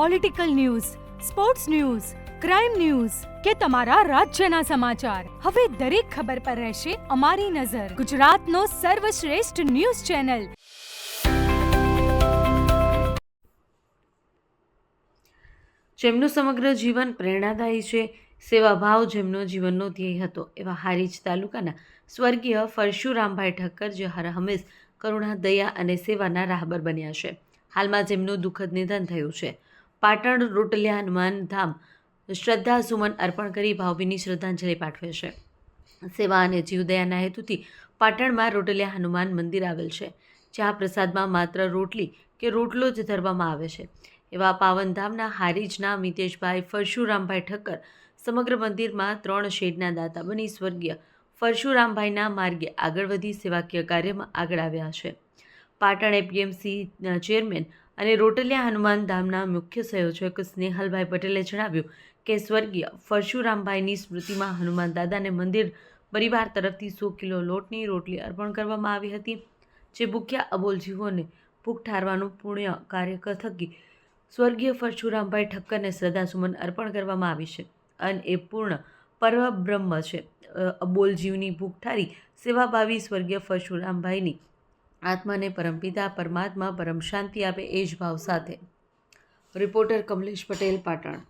Political news sports news crime news કે તમારા રાજ્યના સમાચાર. હવે દરેક ખબર પર રહેશે અમારી નજર. ગુજરાતનો સર્વશ્રેષ્ઠ ન્યૂઝ ચેનલ. જેમનું સમગ્ર જીવન પ્રેરણાદાયી છે સેવાભાવ જેમનો જીવનનો ધ્યેય હતો, એવા હારીજ તાલુકાના સ્વર્ગીય પરશુરામભાઈ ઠક્કર જે હર હંમેશ કરુણા દયા અને સેવાના રાહબર બન્યા છે. હાલમાં જેમનું દુઃખદ નિધન થયું છે પાટણ રોટલિયા હનુમાન ધામ શ્રદ્ધા સુમન અર્પણ કરી ભાવભીની શ્રદ્ધાંજલિ પાઠવે છે. સેવા અને જીવદયાના હેતુથી પાટણમાં રોટલિયા હનુમાન મંદિર આવેલ છે. જ્યાં પ્રસાદમાં માત્ર રોટલી કે રોટલો જ ધરવામાં આવે છે. એવા પાવનધામના હારીજના મિતેશભાઈ ફરશુરામભાઈ ઠક્કર સમગ્ર મંદિરમાં ત્રણ શેડના દાતા બની સ્વર્ગીય ફરશુરામભાઈના માર્ગે આગળ વધી સેવાકીય કાર્યમાં આગળ આવ્યા છે. પાટણ એપીએમસીના ચેરમેન અને રોટલિયા હનુમાન ધામના મુખ્ય સંયોજક સ્નેહલભાઈ પટેલે જણાવ્યું કે સ્વર્ગીય પરશુરામભાઈની સ્મૃતિમાં હનુમાન દાદાને મંદિર પરિવાર તરફથી સો કિલો લોટની રોટલી અર્પણ કરવામાં આવી હતી, જે ભૂખ્યા અબોલ જીવોને ભૂખ ઠારવાનું પુણ્ય કાર્ય થકી સ્વર્ગીય પરશુરામભાઈ ઠક્કરને શ્રદ્ધાસુમન અર્પણ કરવામાં આવી છે. અને એ પૂર્ણ પરબ્રહ્મ છે. અબોલ જીવની ભૂખ ઠારી સેવાભાવી સ્વર્ગીય પરશુરામભાઈની આત્માને પરમપિતા પરમાત્મા પરમ શાંતિ આપે એ જ ભાવ સાથે. રિપોર્ટર કમલેશ પટેલ પાટણ.